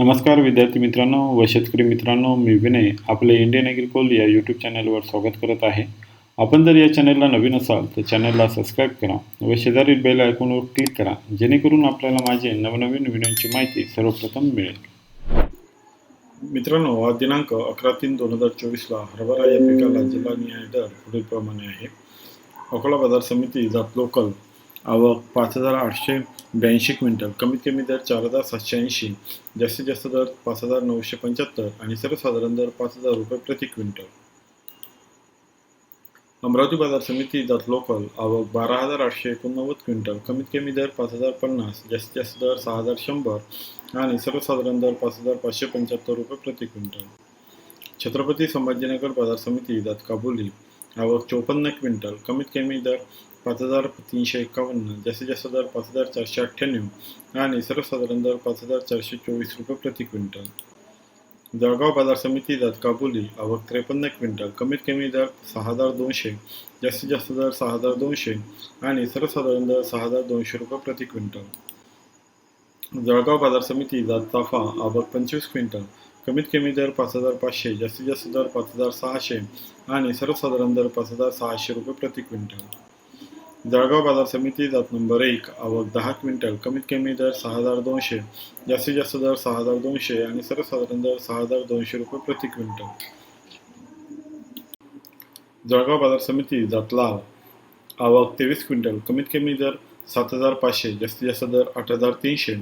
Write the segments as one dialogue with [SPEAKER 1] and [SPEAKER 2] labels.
[SPEAKER 1] नमस्कार विद्यार्थी मित्रांनो व शेतकरी मित्रांनो मी विनय आपले इंडियन ॲग्रिकोल या यूट्यूब चॅनलवर स्वागत करत आहे. आपण जर या चॅनलला नवीन असाल तर चॅनलला सबस्क्राईब करा व शेजारील बेल आयकॉनवर क्लिक करा जेणेकरून आपल्याला माझे नवनवीन व्हिडिओची माहिती सर्वप्रथम मिळेल. मित्रांनो आज दिनांक अकरा तीन दोन हजार चोवीसला हरभरा या पिकाला जिल्हा न्याय दर पुढीलप्रमाणे आहे. अकोला बाजार समिती जात लोकल आवक पाच हजार आठशे ब्याऐंशी क्विंटल. कमीत कमी दर चार हजार सातशे ऐंशी. जास्तीत जास्त दर पाच हजार नऊशे पंच्याहत्तर आणि सर्वसाधारण दर पाच हजार रुपये प्रति क्विंटल. अमरावती बाजार समिती जात लोकल. आवक बारा हजार आठशे एकोणनव्वद क्विंटल. कमीत कमी दर पाच हजार पन्नास. जास्तीत जास्त दर सहा हजार शंभर आणि सर्वसाधारण दर पाच हजार पाचशे पंच्याहत्तर रुपये प्रति क्विंटल. छत्रपती संभाजीनगर बाजार समिती जात काबुली. आवक चौपन्न क्विंटल. कमीत कमी दर पाच हजार तीनशे एकावन्न जास्तीत जास्त दर पाच हजार चारशे अठ्ठ्याण्णव आणि सर्वसाधारण दर पाच हजार चारशे चोवीस रुपये प्रति क्विंटल. जळगाव बाजार समिती जात काबुली आवक त्रेपन्न क्विंटल कमीत कमी दर सहा हजार दोनशे जास्तीत जास्त दर सहा हजार दोनशे आणि सर्वसाधारण दर सहा हजार दोनशे रुपये प्रति क्विंटल. जळगाव बाजार समिती जात चाफा आवक पंचवीस क्विंटल कमीत कमी दर पाच हजार पाचशे जास्तीत जास्त दर पाच हजार सहाशे आणि सर्वसाधारण दर पाच हजार सहाशे रुपये प्रति क्विंटल. जळगाव बाजार समिती जात नंबर एक आवक दहा क्विंटल कमीत कमी दर सहा हजार दोनशे जास्तीत जास्त दर सहा हजार दोनशे आणि सर्वसाधारण दर सहा हजार दोनशे रुपये प्रति क्विंटल. जळगाव बाजार समिती जात लाल आवक तेवीस क्विंटल कमीत कमी दर सात हजार पाचशे जास्तीत जास्त दर आठ हजार तीनशे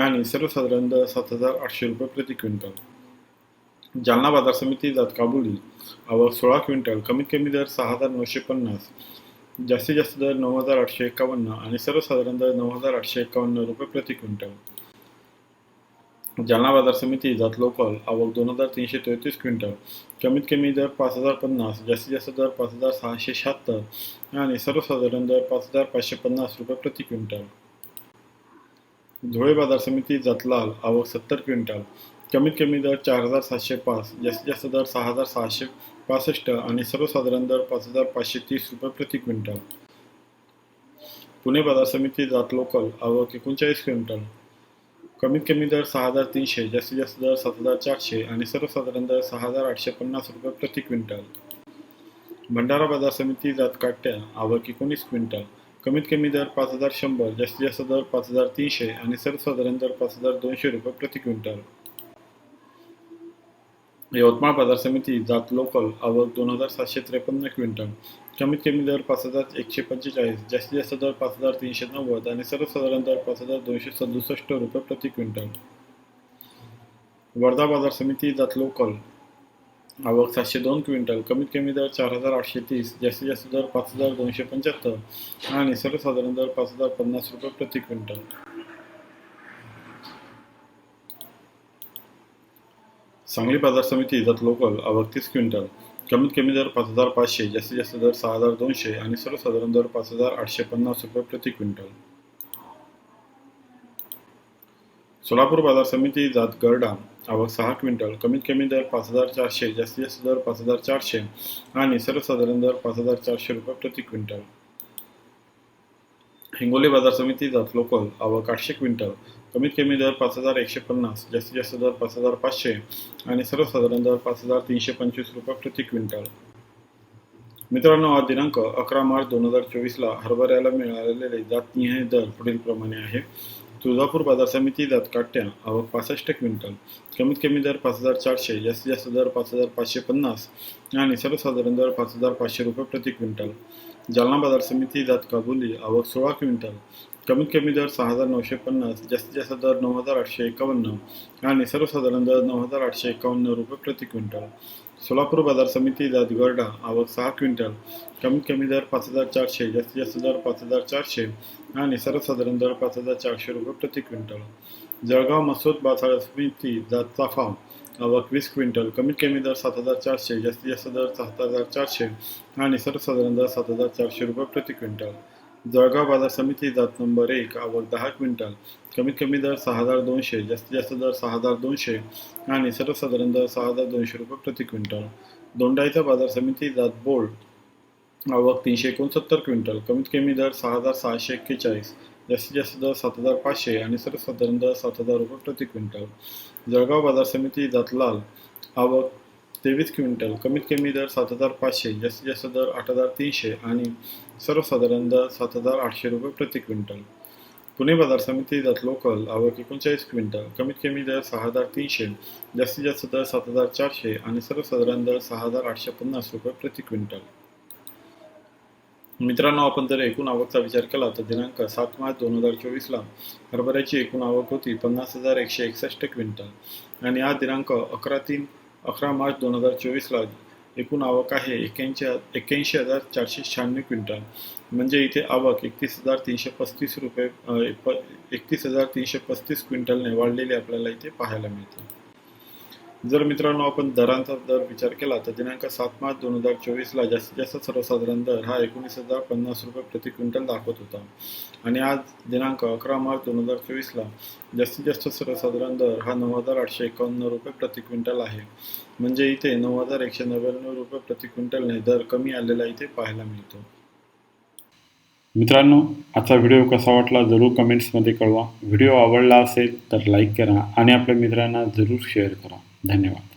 [SPEAKER 1] आणि सर्वसाधारण दर सात हजार आठशे रुपये प्रति क्विंटल. जालना बाजार समिती जात काबुली आवक सोळा क्विंटल कमीत कमी दर सहा हजार नऊशे पन्नास जास्तीत जास्त दर नऊ हजार आठशे एकावन्न आणि सर्वसाधारण दर नऊ हजार आठशे एकावन्न रुपये प्रति क्विंटल. जालना बाजार समिती जात लोकल आवक दोन हजार तीनशे तेहतीस क्विंटल. कमीत कमी दर पाच हजार पन्नास जास्तीत जास्त दर पाच हजार सहाशे शहात्तर आणि सर्वसाधारण दर पाच हजार पाचशे पन्नास रुपये प्रति क्विंटल. धुळे बाजार समिती जातलाल आवक सत्तर क्विंटल. कमीत कमी दर चार हजार सातशे पाच जास्तीत जास्त दर सहा हजार सहाशे पासष्ट आणि सर्वसाधारण दर पाच हजार पाचशे तीस रुपये प्रति क्विंटल. पुणे बाजार समिती जात लोकल आवक एकोणचाळीस क्विंटल. कमीत कमी दर सहा हजार तीनशे जास्तीत जास्त दर सात हजार चारशे आणि सर्वसाधारण दर सहा हजार आठशे पन्नास रुपये प्रति क्विंटल. भंडारा बाजार समिती जात काट्या आवक एकोणीस क्विंटल. कमीत कमी दर पाच हजार शंभर जास्तीत जास्त दर पाच हजार तीनशे आणि सर्वसाधारण दर पाच हजार दोनशे रुपये प्रति क्विंटल. यवतमाळ बाजार समिती जात लोकल आवक दोन हजार सातशे त्रेपन्न क्विंटल. कमीत कमी दर पाच हजार एकशे पंचेचाळीस जास्तीत जास्त दर पाच हजार तीनशे नव्वद आणि सर्वसाधारण दर पाच हजार दोनशे सदुसष्ट रुपये प्रति क्विंटल. वर्धा बाजार समिती जात लोकल आवक सातशे दोन क्विंटल कमीत कमी दर चार हजार आठशे तीस जास्तीत जास्त दर पाच हजार दोनशे पंच्याहत्तर आणि सर्वसाधारण दर पाच हजार पन्नास रुपये प्रति क्विंटल. सांगली बाजार समिती जात लोकल आवक तीस क्विंटल. कमीत कमी दर पाच हजार पाचशे जास्तीत जास्त दर सहा हजार दोनशे आणि सर्वसाधारण दर पाच हजार आठशे पन्नास रुपये प्रति क्विंटल. सोलापूर बाजार समिती जात गरडा. आवक सहा क्विंटल कमीत कमी दर पाच हजार चारशे जास्तीत जास्त दर पाच हजार चारशे आणि सर्वसाधारण दर पाच हजार चारशे रुपये प्रति क्विंटल. हिंगोली बाजार समिती जात लोकल आवक आठशे क्विंटल कमीत कमी दर पाच हजार एकशे पन्नास जास्तीत जास्त दर पाच हजार पाचशे आणि सर्वसाधारण दर पाच हजार तीनशे पंचवीस रुपये प्रति क्विंटल. मित्रांनो आज दिनांक अकरा मार्च दोन हजार चोवीसला हरभऱ्याला मिळालेले जातनिहाय दर पुढीलप्रमाणे आहे. तुळजापूर बाजार समिती जात काट्या आवक पासष्ट क्विंटल कमीत कमी दर पाच हजार चारशे जास्तीत जास्त दर पाच हजार पाचशे पन्नास आणि सर्वसाधारण दर पाच हजार पाचशे रुपये प्रति क्विंटल. जालना बाजार समिती जात काबुली आवक सोळा क्विंटल कमीत कमी दर सहा हजार नऊशे पन्नास जास्तीत जास्त दर नऊ हजार आठशे एकावन्न आणि सर्वसाधारण दर नऊ हजार आठशे एकावन्न रुपये प्रति क्विंटल. सोलापूर बाजार समिती जात गरडा आवक सहा क्विंटल कमीत कमी दर पाच हजार चारशे जास्तीत जास्त दर पाच हजार चारशे आणि सर्वसाधारण दर पाच हजार चारशे रुपये प्रति क्विंटल. जळगाव मसूद बाजार समिती जातचा फाव आवक वीस क्विंटल. कमीत कमी दर सात हजार चारशे जास्तीत जास्त दर सात हजार चारशे आणि सर्वसाधारण दर सात हजार चारशे रुपये प्रति क्विंटल. जळगाव बाजार समिती जात नंबर एक आवक दहा क्विंटल. कमीत कमी दर सहा हजार दोनशे जास्तीत जास्त दर सहा हजार दोनशे आणि सर्वसाधारण दर सहा हजार दोनशे रुपये प्रति क्विंटल. दोंडाईचा बाजार समिती जात बोर्ड आवक तीनशे एकोणसत्तर क्विंटल. कमीत कमी दर सहा हजार सहाशे एक्केचाळीस जास्तीत जास्त दर सात हजार पाचशे आणि सर्वसाधारण दर सात हजार रुपये प्रति क्विंटल. जळगाव बाजार समिती दत्लाल आवक तेवीस क्विंटल. कमीत कमी दर सात हजार पाचशे जास्तीत जास्त दर आठ हजार तीनशे आणि सर्वसाधारण दर सात हजार आठशे रुपये प्रति क्विंटल. पुणे बाजार समिती जात लोकल आवक एकोणचाळीस क्विंटल. कमीत कमी दर सहा हजार तीनशे जास्तीत जास्त दर सात हजार चारशे आणि सर्वसाधारण दर सहा हजार आठशे पन्नास रुपये प्रति क्विंटल. मित्रांनो आपण जर एकूण आवकचा विचार केला तर दिनांक सात मार्च दोन हजार चोवीसला हरभऱ्याची एकूण आवक होती पन्नास हजार एकशे एकसष्ट क्विंटल. आणि आज दिनांक अकरा तीन अकरा मार्च दोन हजार चोवीसला एकूण आवक आहे एक्याऐंशी एक्क्याऐंशी हजार चारशे शहाण्णव क्विंटल. म्हणजे इथे आवक एकतीस हजार तीनशे पस्तीस रुपये एकतीस हजार तीनशे पस्तीस क्विंटलने वाढलेली आपल्याला इथे पाहायला मिळते. जर मित्रांनो आपण दरांचा दर विचार केला तर दिनांक सात मार्च दोन हजार चोवीसला जास्तीत जास्त सर्वसाधारण दर हा एकोणीस हजार पन्नास रुपये प्रति क्विंटल दाखवत होता. आणि आज दिनांक अकरा मार्च दोन हजार चोवीसला जास्तीत जास्त सर्वसाधारण दर हा नऊ हजार आठशे एकावन्न रुपये प्रति क्विंटल आहे. म्हणजे इथे नऊ हजार एकशे नव्याण्णव रुपये प्रति क्विंटलने दर कमी आलेला इथे पाहायला मिळतो.
[SPEAKER 2] मित्रांनो आजचा व्हिडिओ कसा वाटला जरूर कमेंट्समध्ये कळवा. व्हिडिओ आवडला असेल तर लाईक करा आणि आपल्या मित्रांना जरूर शेअर करा. धन्यवाद.